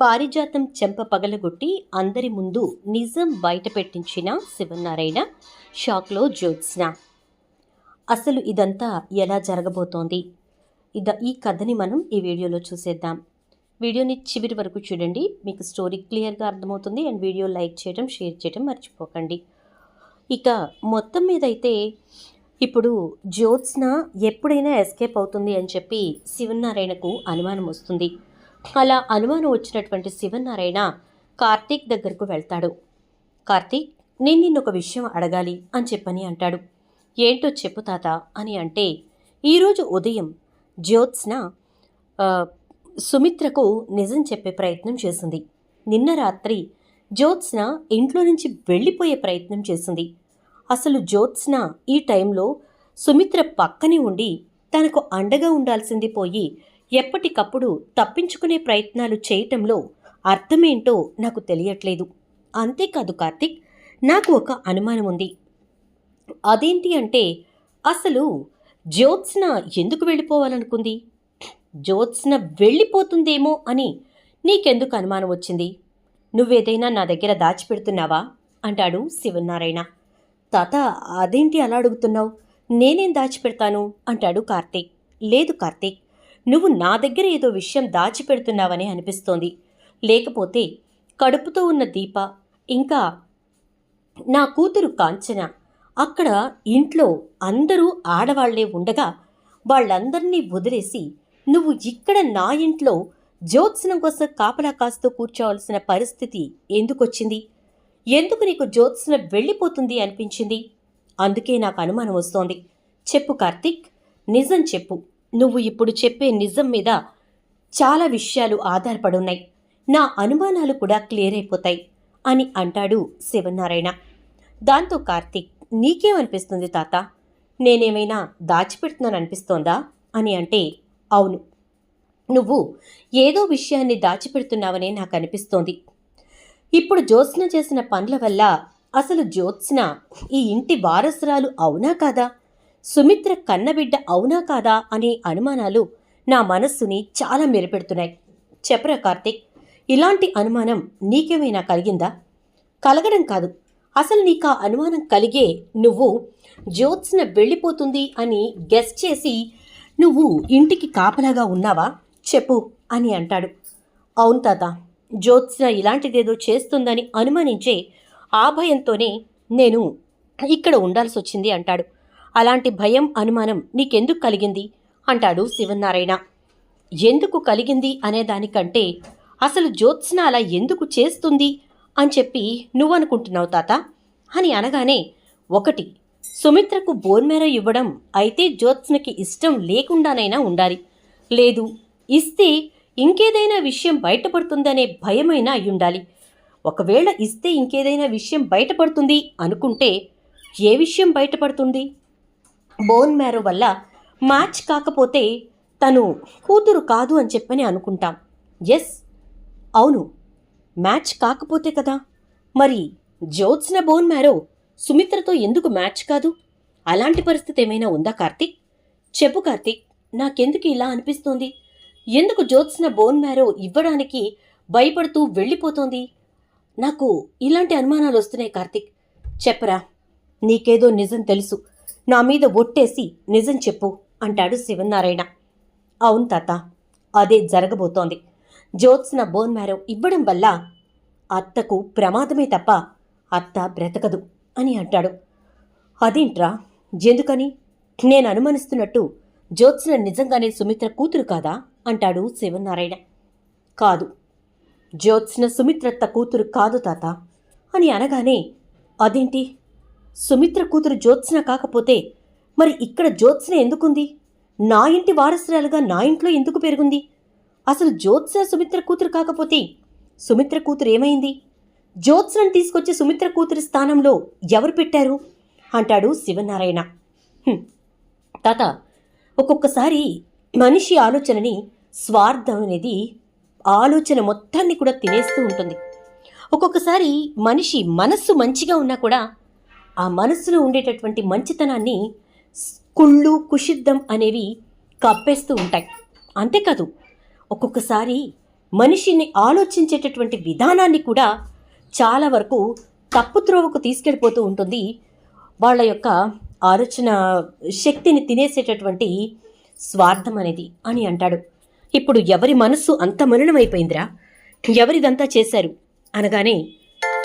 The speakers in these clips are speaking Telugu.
పారిజాతం చెంప పగలగొట్టి అందరి ముందు నిజం బయట పెట్టించిన శివనారాయణ షాక్లో జ్యోత్స్న. అసలు ఇదంతా ఎలా జరగబోతోంది? ఇద ఈ కథని మనం ఈ వీడియోలో చూసేద్దాం. వీడియోని చివరి వరకు చూడండి. మీకు స్టోరీ క్లియర్గా అర్థమవుతుంది. అండ్ వీడియో లైక్ చేయడం షేర్ చేయడం మర్చిపోకండి. ఇక మొత్తం మీద అయితే ఇప్పుడు జ్యోత్స్న ఎప్పుడైనా ఎస్కేప్ అవుతుంది అని చెప్పి శివనారాయణకు అనుమానం వస్తుంది. అలా అనుమానం వచ్చినటువంటి శివనారాయణ కార్తీక్ దగ్గరకు వెళ్తాడు. కార్తీక్ నేను నిన్నొక ఒక విషయం అడగాలి అని చెప్పని అంటాడు. ఏంటో చెప్పు తాత అని అంటే ఈరోజు ఉదయం జ్యోత్స్న సుమిత్రకు నిజం చెప్పే ప్రయత్నం చేసింది. నిన్న రాత్రి జ్యోత్స్న ఇంట్లో నుంచి వెళ్ళిపోయే ప్రయత్నం చేసింది. అసలు జ్యోత్స్న ఈ టైంలో సుమిత్ర పక్కనే ఉండి తనకు అండగా ఉండాల్సింది పోయి ఎప్పటికప్పుడు తప్పించుకునే ప్రయత్నాలు చేయటంలో అర్థమేంటో నాకు తెలియట్లేదు. అంతేకాదు కార్తిక్ నాకు ఒక అనుమానం ఉంది. అదేంటి అంటే అసలు జ్యోత్స్న ఎందుకు వెళ్ళిపోవాలనుకుంది? జ్యోత్స్న వెళ్ళిపోతుందేమో అని నీకెందుకు అనుమానం వచ్చింది? నువ్వేదైనా నా దగ్గర దాచిపెడుతున్నావా? అంటాడు శివనారాయణ తాత అదేంటి అలా అడుగుతున్నావు? నేనేం దాచిపెడతాను? అంటాడు కార్తీక్. లేదు కార్తీక్ నువ్వు నా దగ్గర ఏదో విషయం దాచిపెడుతున్నావని అనిపిస్తోంది. లేకపోతే కడుపుతో ఉన్న దీప ఇంకా నా కూతురు కాంచన. అక్కడ ఇంట్లో అందరూ ఆడవాళ్ళే ఉండగా వాళ్ళందరినీ వదిలేసి నువ్వు ఇక్కడ నా ఇంట్లో జ్యోత్సనం కోసం కాపలా కాస్తూ కూర్చోవలసిన పరిస్థితి ఎందుకొచ్చింది? ఎందుకు నీకు జ్యోత్సనం వెళ్ళిపోతుంది అనిపించింది? అందుకే నాకు అనుమానం వస్తోంది. చెప్పు కార్తిక్ నిజం చెప్పు. నువ్వు ఇప్పుడు చెప్పే నిజం మీద చాలా విషయాలు ఆధారపడి ఉన్నాయి నా అనుమానాలు కూడా క్లియర్ అయిపోతాయి అని అంటాడు శివనారాయణ. దాంతో కార్తీక్ నీకేమనిపిస్తుంది తాత? నేనేమైనా దాచిపెడుతున్నాను అనిపిస్తోందా? అని అంటే అవును. నువ్వు ఏదో విషయాన్ని దాచిపెడుతున్నావనే నాకు అనిపిస్తోంది. ఇప్పుడు జ్యోత్స్న చేసిన పనుల వల్ల అసలు జ్యోత్స్న ఈ ఇంటి వారసురాలు అవునా కాదా? సుమిత్ర కన్నబిడ్డ అవునా కాదా అనే అనుమానాలు నా మనస్సుని చాలా మెరుపెడుతున్నాయి. చెప్పరా కార్తిక్ ఇలాంటి అనుమానం నీకేమైనా కలిగిందా? కలగడం కాదు. అసలు నీకు ఆ అనుమానం కలిగే నువ్వు జ్యోత్స్న వెళ్ళిపోతుంది అని గెస్ చేసి నువ్వు ఇంటికి కాపలాగా ఉన్నావా? చెప్పు అని అంటాడు. అవును తాత జ్యోత్స్న ఇలాంటిదేదో చేస్తుందని అనుమానించే ఆ భయంతోనే నేను ఇక్కడ ఉండాల్సి వచ్చింది అంటాడు. అలాంటి భయం అనుమానం నీకెందుకు కలిగింది? అంటాడు శివనారాయణ ఎందుకు కలిగింది అనే దానికంటే అసలు జ్యోత్స్న అలా ఎందుకు చేస్తుంది అని చెప్పి నువ్వనుకుంటున్నావు తాత? అని అనగానే ఒకటి సుమిత్రకు బోన్మేర ఇవ్వడం అయితే జ్యోత్స్నకి ఇష్టం లేకుండానైనా ఉండాలి. లేదు ఇస్తే ఇంకేదైనా విషయం బయటపడుతుందనే భయమైనా అయ్యుండాలి. ఒకవేళ ఇస్తే ఇంకేదైనా విషయం బయటపడుతుంది అనుకుంటే ఏ విషయం బయటపడుతుంది? బోన్ మ్యారో వల్ల మ్యాచ్ కాకపోతే తను కూతురు కాదు అని చెప్పని అనుకుంటాం. ఎస్ అవును. మ్యాచ్ కాకపోతే కదా. మరి జ్యోత్స్న బోన్ మ్యారో సుమిత్రతో ఎందుకు మ్యాచ్ కాదు? అలాంటి పరిస్థితి ఏమైనా ఉందా కార్తీక్? చెప్పు కార్తీక్ నాకెందుకు ఇలా అనిపిస్తోంది? ఎందుకు జ్యోత్స్న బోన్ మ్యారో ఇవ్వడానికి భయపడుతూ వెళ్ళిపోతోంది? నాకు ఇలాంటి అనుమానాలు వస్తున్నాయి కార్తీక్. చెప్పరా నీకేదో నిజం తెలుసు. నా మీద ఒట్టేసి నిజం చెప్పు అంటాడు శివనారాయణ అవును తాత అదే జరగబోతోంది. జ్యోత్స్న బోన్ మ్యారో ఇవ్వడం వల్ల అత్తకు ప్రమాదమే తప్ప అత్త బ్రతకదు అని అంటాడు. అదేంట్రా ఎందుకని? నేను అనుమానిస్తున్నట్టు జ్యోత్స్న నిజంగానే సుమిత్ర కూతురు కాదా? అంటాడు శివనారాయణ కాదు. జ్యోత్స్న సుమిత్రత్త కూతురు కాదు తాత అని అనగానే అదేంటి? సుమిత్ర కూతురు జ్యోత్స్న కాకపోతే మరి ఇక్కడ జ్యోత్స్న ఎందుకుంది? నా ఇంటి వారసురాలుగా నా ఇంట్లో ఎందుకు పెరుగుంది? అసలు జ్యోత్స్న సుమిత్ర కూతురు కాకపోతే సుమిత్ర కూతురు ఏమైంది? జ్యోత్స్నను తీసుకొచ్చి సుమిత్ర కూతురి స్థానంలో ఎవరు పెట్టారు? అంటాడు శివనారాయణ. తాత ఒక్కొక్కసారి మనిషి ఆలోచనని స్వార్థం అనేది ఆలోచన మొత్తాన్ని కూడా తినేస్తూ ఉంటుంది. ఒక్కొక్కసారి మనిషి మనస్సు మంచిగా ఉన్నా కూడా ఆ మనస్సులో ఉండేటటువంటి మంచితనాన్ని కుళ్ళు కుషిద్ధం అనేవి కప్పేస్తూ ఉంటాయి. అంతేకాదు ఒక్కొక్కసారి మనిషిని ఆలోచించేటటువంటి విధానాన్ని కూడా చాలా వరకు తప్పుత్రోవకు తీసుకెళ్ళిపోతూ ఉంటుంది. వాళ్ళ యొక్క ఆలోచన శక్తిని తినేసేటటువంటి స్వార్థం అనేది అని అంటాడు. ఇప్పుడు ఎవరి మనస్సు అంత మలినమైపోయిందిరా? ఎవరిదంతా చేశారు? అనగానే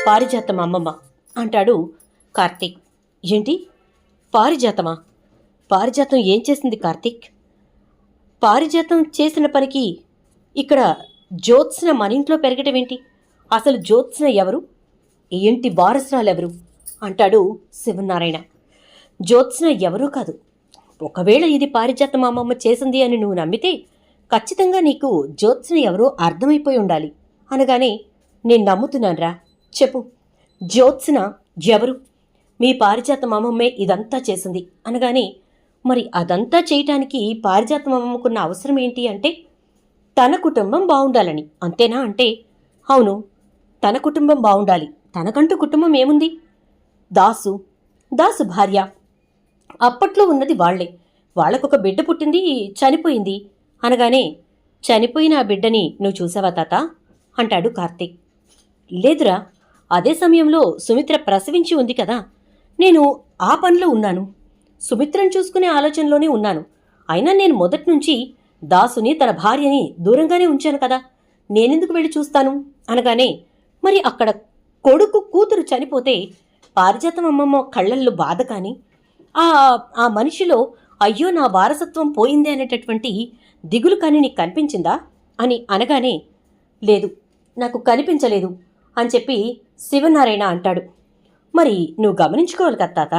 పారిజాతం అమ్మమ్మ అంటాడు కార్తీక్. ఏంటి? పారిజాతమా? పారిజాతం ఏం చేసింది కార్తీక్? పారిజాతం చేసిన పనికి ఇక్కడ జ్యోత్స్న మన ఇంట్లో పెరగటం ఏంటి? అసలు జ్యోత్స్న ఎవరు? ఏంటి వారసురాలు వారసురాలెవరు అంటాడు శివనారాయణ. జ్యోత్స్న ఎవరూ కాదు. ఒకవేళ ఇది పారిజాతం అమ్మమ్మ చేసింది అని నువ్వు నమ్మితే ఖచ్చితంగా నీకు జ్యోత్స్న ఎవరో అర్థమైపోయి ఉండాలి. అనగానే నేను నమ్ముతున్నానురా. చెప్పు. జ్యోత్స్న ఎవరు? మీ పారిజాతం అమ్మమ్మే ఇదంతా చేసింది. అనగానే మరి అదంతా చేయటానికి పారిజాతం మామమ్మకున్న అవసరం ఏంటి అంటే తన కుటుంబం బాగుండాలని అంతేనా అంటే అవును తన కుటుంబం బాగుండాలి తనకంటూ కుటుంబం ఏముంది? దాసు దాసు భార్య. అప్పట్లో ఉన్నది వాళ్ళే వాళ్ళకొక బిడ్డ పుట్టింది చనిపోయింది. అనగానే చనిపోయిన ఆ బిడ్డని నువ్వు చూసావా తాత? అంటాడు కార్తీక్. లేదురా అదే సమయంలో సుమిత్ర ప్రసవించి ఉంది కదా. నేను ఆ పనిలో ఉన్నాను. సుమిత్రను చూసుకునే ఆలోచనలోనే ఉన్నాను. అయినా నేను మొదటి నుంచి దాసుని తన భార్యని దూరంగానే ఉంచాను కదా. నేనెందుకు వెళ్ళి చూస్తాను? అనగానే మరి అక్కడ కొడుకు కూతురు చనిపోతే పారిజాతం అమ్మమ్మ కళ్ళల్లో బాధ కానీ ఆ ఆ మనిషిలో అయ్యో నా వారసత్వం పోయిందే అనేటటువంటి దిగులు కానీ నీకు కనిపించిందా? అని అనగానే లేదు నాకు కనిపించలేదు అని చెప్పి శివనారాయణ అంటాడు. మరి నువ్వు గమనించుకోవాలి కదా తాత.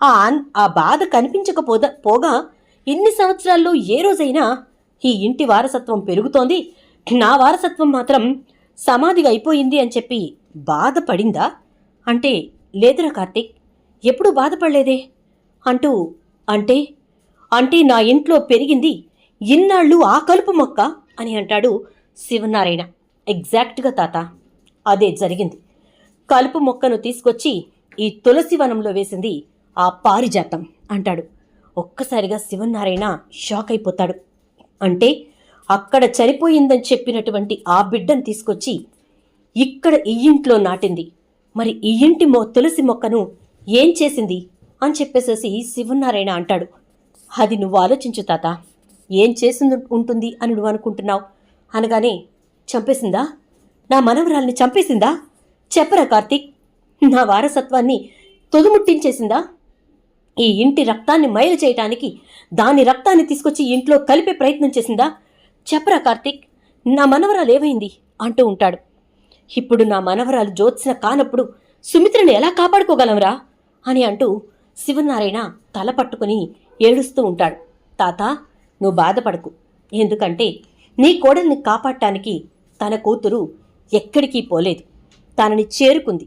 ఆ ఆ బాధ కనిపించకపోదా పోగా ఇన్ని సంవత్సరాల్లో ఏ రోజైనా ఈ ఇంటి వారసత్వం పెరుగుతోంది. నా వారసత్వం మాత్రం సమాధిగా అయిపోయింది అని చెప్పి బాధపడిందా? అంటే లేదురా కార్తీక్ ఎప్పుడు బాధపడలేదే? అంటూ అంటే అంటే నా ఇంట్లో పెరిగింది ఇన్నాళ్ళు ఆ కలుపు మొక్క అని అంటాడు శివనారాయణ. ఎగ్జాక్ట్గా తాత అదే జరిగింది. కలుపు మొక్కను తీసుకొచ్చి ఈ తులసి వనంలో వేసింది ఆ పారిజాతం అంటాడు. ఒక్కసారిగా శివనారాయణ షాక్ అయిపోతాడు. అంటే అక్కడ చనిపోయిందని చెప్పినటువంటి ఆ బిడ్డను తీసుకొచ్చి ఇక్కడ ఈ ఇంట్లో నాటింది. మరి ఈ ఇంటి మొ తులసి మొక్కను ఏం చేసింది అని చెప్పేసేసి శివనారాయణ అంటాడు. అది నువ్వు ఆలోచించు తాత. ఏం చేసింది ఉంటుంది అని నువ్వు అనుకుంటున్నావు? అనగానే చంపేసిందా? నా మనవరాల్ని చంపేసిందా? చెప్పరా కార్తీక్? నా వారసత్వాన్ని తొదుముట్టించేసిందా? ఈ ఇంటి రక్తాన్ని మైలు చేయటానికి దాని రక్తాన్ని తీసుకొచ్చి ఇంట్లో కలిపే ప్రయత్నం చేసిందా? చెప్పరా కార్తీక్ నా మనవరాలు ఏమైంది? అంటూ ఉంటాడు. ఇప్పుడు నా మనవరాలు జ్యోత్స్న కానప్పుడు సుమిత్రను ఎలా కాపాడుకోగలంరా అని అంటూ శివనారాయణ తల పట్టుకుని ఏడుస్తూ ఉంటాడు. తాత నువ్వు బాధపడకు. ఎందుకంటే నీ కోడల్ని కాపాడటానికి తన కూతురు ఎక్కడికి పోలేదు. తనని చేరుకుంది.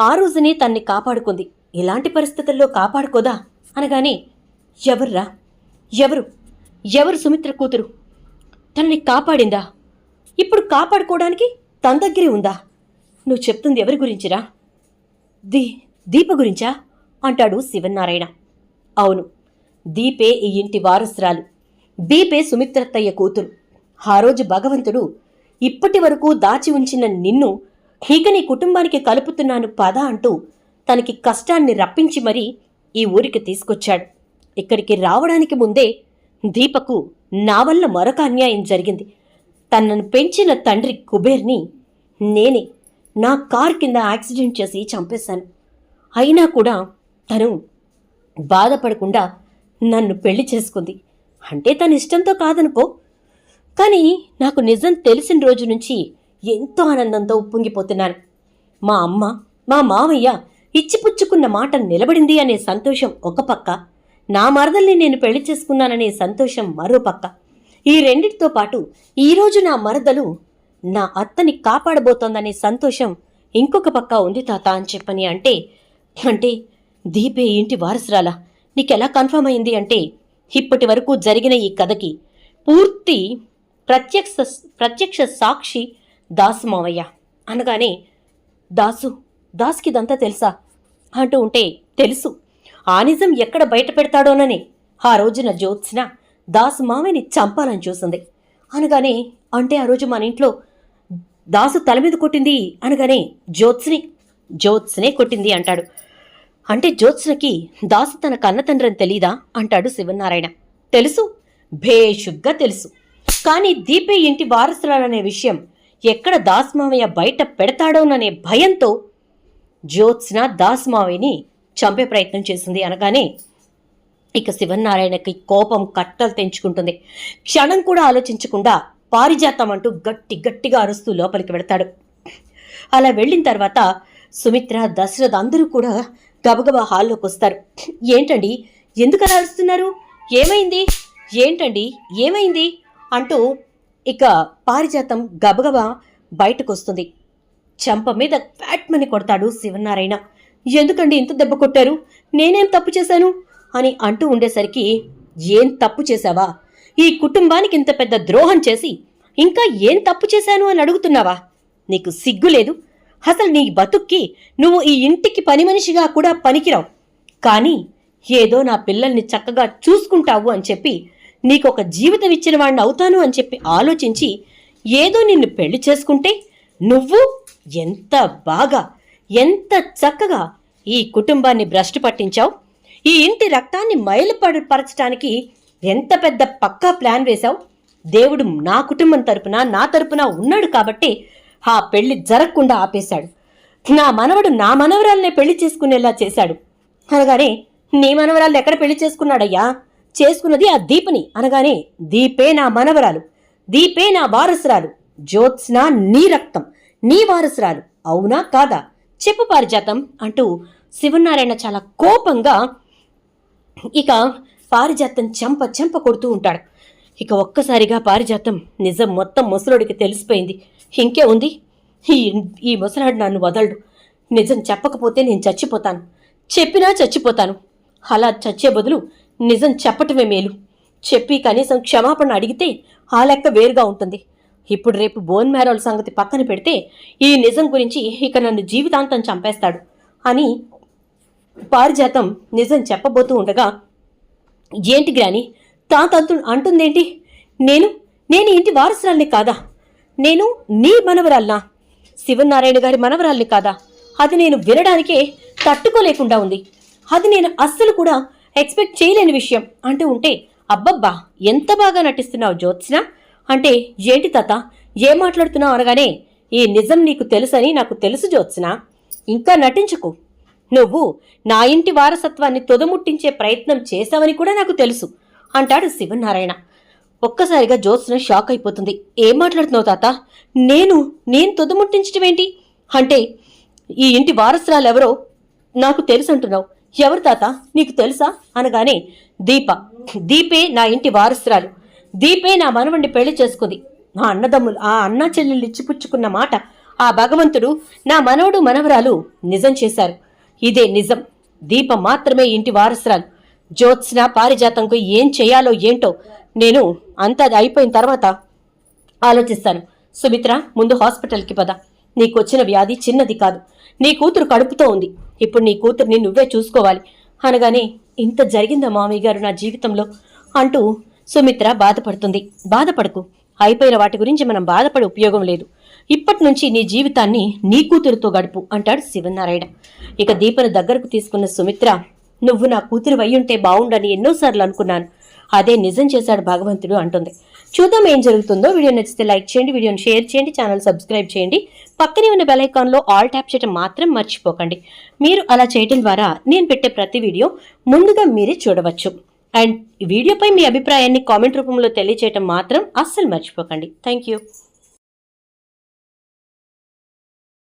ఆ రోజునే తన్ని కాపాడుకుంది. ఇలాంటి పరిస్థితుల్లో కాపాడుకోదా? అనగానే ఎవర్రా? ఎవరు? ఎవరు సుమిత్ర కూతురు? తనని కాపాడిందా? ఇప్పుడు కాపాడుకోవడానికి తన దగ్గరే ఉందా? నువ్వు చెప్తుంది ఎవరి గురించిరా? దీ దీప గురించా? అంటాడు శివనారాయణ అవును దీపే ఈ ఇంటి వారసురాలు. దీపే సుమిత్రత్తయ్య కూతురు. ఆ రోజు భగవంతుడు ఇప్పటి వరకు దాచి ఉంచిన నిన్ను ఇక నీ కుటుంబానికి కలుపుతున్నాను పద అంటూ తనకి కష్టాన్ని రప్పించి మరీ ఈ ఊరికి తీసుకొచ్చాడు. ఇక్కడికి రావడానికి ముందే దీపకు నా వల్ల మరొక అన్యాయం జరిగింది. తనను పెంచిన తండ్రి కుబేర్ని నేనే నా కార్ కింద యాక్సిడెంట్ చేసి చంపేశాను. అయినా కూడా తను బాధపడకుండా నన్ను పెళ్ళి చేసుకుంది. అంటే తన ఇష్టంతో కాదనుకో. కానీ నాకు నిజం తెలిసిన రోజు నుంచి ఎంతో ఆనందంతో ఉప్పొంగిపోతున్నాను మా అమ్మ మా మావయ్య ఇచ్చిపుచ్చుకున్న మాట నిలబడింది అనే సంతోషం ఒక పక్క. నా మరదల్ని నేను పెళ్ళి చేసుకున్నాననే సంతోషం మరో పక్క. ఈ రెండిటితో పాటు ఈరోజు నా మరదలు నా అత్తని కాపాడబోతోందనే సంతోషం ఇంకొక పక్క ఉంది తాత అని చెప్పని అంటే అంటే దీపే ఇంటి వారసురాలా? నీకెలా కన్ఫర్మ్ అయింది అంటే ఇప్పటి వరకు జరిగిన ఈ కథకి పూర్తి ప్రత్యక్ష ప్రత్యక్ష సాక్షి దాసు మావయ్య. అనగానే దాసు దాస్కి ఇదంతా తెలుసా? అంటూ ఉంటే తెలుసు. ఆ నిజం ఎక్కడ బయట పెడతాడోనని. ఆ రోజున జ్యోత్స్న దాసు మావయ్యని చంపాలని చూసింది. అనగానే అంటే ఆ రోజు మన ఇంట్లో దాసు తల మీద కొట్టింది అనగానే జ్యోత్స్ని జ్యోత్స్నే కొట్టింది అంటాడు. అంటే జ్యోత్స్నకి దాసు తన కన్నతండ్రని తెలీదా? అంటాడు శివనారాయణ. తెలుసు. భేషుగ్గా తెలుసు. కానీ దీపే ఇంటి వారసురాలనే విషయం ఎక్కడ దాస్మావయ్య బయట పెడతాడోననే భయంతో జ్యోత్స్న దాస్మావయ్యని చంపే ప్రయత్నం చేసింది అనగానే ఇక శివనారాయణకి కోపం కట్టలు తెంచుకుంటుంది. క్షణం కూడా ఆలోచించకుండా పారిజాతం అంటూ గట్టి గట్టిగా అరుస్తూ లోపలికి వెడతాడు అలా వెళ్ళిన తర్వాత సుమిత్ర దశరథ్ అందరూ కూడా గబగబా హాల్లోకి వస్తారు. ఏంటండి? ఎందుకలా అరుస్తున్నారు? ఏమైంది? ఏంటండి? ఏమైంది? అంటూ ఇక పారిజాతం గబగబా బయటకొస్తుంది. చంప మీద ఫ్యాట్మని కొడతాడు శివనారాయణ. ఎందుకండి ఇంత దెబ్బ కొట్టారు? నేనేం తప్పు చేశాను? అని అంటూ ఉండేసరికి ఏం తప్పు చేశావా? ఈ కుటుంబానికి ఇంత పెద్ద ద్రోహం చేసి ఇంకా ఏం తప్పు చేశాను అని అడుగుతున్నావా? నీకు సిగ్గు లేదు? అసలు నీ బతుక్కి నువ్వు ఈ ఇంటికి పని మనిషిగా కూడా పనికిరావు. కానీ ఏదో నా పిల్లల్ని చక్కగా చూసుకుంటావు అని చెప్పి నీకొక జీవితం ఇచ్చిన వాడిని అవుతాను అని చెప్పి ఆలోచించి ఏదో నిన్ను పెళ్ళి చేసుకుంటే నువ్వు ఎంత బాగా ఎంత చక్కగా ఈ కుటుంబాన్ని భ్రష్టు పట్టించావు ఈ ఇంటి రక్తాన్ని మైలుపరచడానికి ఎంత పెద్ద పక్కా ప్లాన్ వేశావు? దేవుడు నా కుటుంబం తరపున నా తరపున ఉన్నాడు కాబట్టి ఆ పెళ్ళి జరగకుండా ఆపేశాడు. నా మనవడు నా మనవరాలనే పెళ్ళి చేసుకునేలా చేశాడు. అనగానే నీ మనవరాలు ఎక్కడ పెళ్ళి చేసుకున్నాడయ్యా? చేసుకున్నది ఆ దీపని అనగానే దీపే నా మనవరాలు దీపే నా వారసురాలు జ్యోత్స్న నీ రక్తం నీ వారసురాలు అవునా కాదా? చెప్పు పారిజాతం అంటూ శివనారాయణ చాలా కోపంగా ఇక పారిజాతం చెంప చెంప కొడుతూ ఉంటాడు. ఇక ఒక్కసారిగా పారిజాతం నిజం మొత్తం ముసలోడికి తెలిసిపోయింది. ఇంకే ఉంది? ఈ ఈ ముసలాడు నన్ను వదలడు. నిజం చెప్పకపోతే నేను చచ్చిపోతాను. చెప్పినా చచ్చిపోతాను. అలా చచ్చే బదులు నిజం చెప్పటమే మేలు. చెప్పి కనీసం క్షమాపణ అడిగితే ఆ లెక్క వేరుగా ఉంటుంది. ఇప్పుడు రేపు బోన్ మ్యారోల్ సంగతి పక్కన పెడితే ఈ నిజం గురించి ఇక నన్ను జీవితాంతం చంపేస్తాడు అని పారిజాతం నిజం చెప్పబోతూ ఉండగా ఏంటి గ్రాని తాతంతు అంటుందేంటి? నేను నేను ఇంటి వారసురాల్ని కాదా? నేను నీ మనవరాల్నా? శివనారాయణ గారి మనవరాల్ని కాదా? అది నేను వినడానికే తట్టుకోలేకుండా ఉంది. అది నేను అస్సలు కూడా ఎక్స్పెక్ట్ చేయలేని విషయం అంటూ ఉంటే అబ్బబ్బా ఎంత బాగా నటిస్తున్నావు జ్యోత్స్న? అంటే ఏంటి తాత? ఏం మాట్లాడుతున్నావు అనగానే ఈ నిజం నీకు తెలుసని నాకు తెలుసు జ్యోత్స్న. ఇంకా నటించకు. నువ్వు నా ఇంటి వారసత్వాన్ని తొదముట్టించే ప్రయత్నం చేశావని కూడా నాకు తెలుసు అంటాడు శివనారాయణ. ఒక్కసారిగా జ్యోత్స్న షాక్ అయిపోతుంది. ఏం మాట్లాడుతున్నావు తాత? నేను నేను తొదముట్టించడం అంటే ఈ ఇంటి వారసురాలెవరో నాకు తెలుసు అంటున్నావు ఎవరు తాత? నీకు తెలుసా? అనగానే దీప. దీపే నా ఇంటి వారసురాలు. దీపే నా మనవండి పెళ్ళి చేసుకుంది. నా అన్నదమ్ములు ఆ అన్నా చెల్లెళ్ళు ఇచ్చిపుచ్చుకున్న మాట ఆ భగవంతుడు నా మనవడు మనవరాలు నిజం చేశారు. ఇదే నిజం. దీప మాత్రమే ఇంటి వారసురాలు. జ్యోత్స్న పారిజాతంకు ఏం చేయాలో ఏంటో నేను అంతా అయిపోయిన తర్వాత ఆలోచిస్తాను. సుమిత్ర ముందు హాస్పిటల్కి పద. నీకు వచ్చిన వ్యాధి చిన్నది కాదు. నీ కూతురు కడుపుతో ఉంది. ఇప్పుడు నీ కూతుర్ని నువ్వే చూసుకోవాలి. అనగానే ఇంత జరిగిందా మామయ్య గారు నా జీవితంలో? అంటూ సుమిత్ర బాధపడుతుంది. బాధపడకు. అయిపోయిన వాటి గురించి మనం బాధపడే ఉపయోగం లేదు. ఇప్పటి నుంచి నీ జీవితాన్ని నీ కూతురుతో గడుపు అంటాడు శివనారాయణ. ఇక దీపను దగ్గరకు తీసుకున్న సుమిత్ర నువ్వు నా కూతురు అయ్యుంటే బావుండని ఎన్నోసార్లు అనుకున్నాను. అదే నిజం చేశాడు భగవంతుడు అంటుంది. చూద్దాం ఏం జరుగుతుందో. వీడియో నచ్చితే లైక్ చేయండి వీడియోని షేర్ చేయండి ఛానల్ సబ్స్క్రైబ్ చేయండి. పక్కనే ఉన్న బెల్ ఐకాన్లో ఆల్ ట్యాప్ చేయడం మాత్రం మర్చిపోకండి. మీరు అలా చేయడం ద్వారా నేను పెట్టే ప్రతి వీడియో ముందుగా మీరే చూడవచ్చు. అండ్ వీడియోపై మీ అభిప్రాయాన్ని కామెంట్ రూపంలో తెలియచేయటం మాత్రం అస్సలు మర్చిపోకండి. Thank you.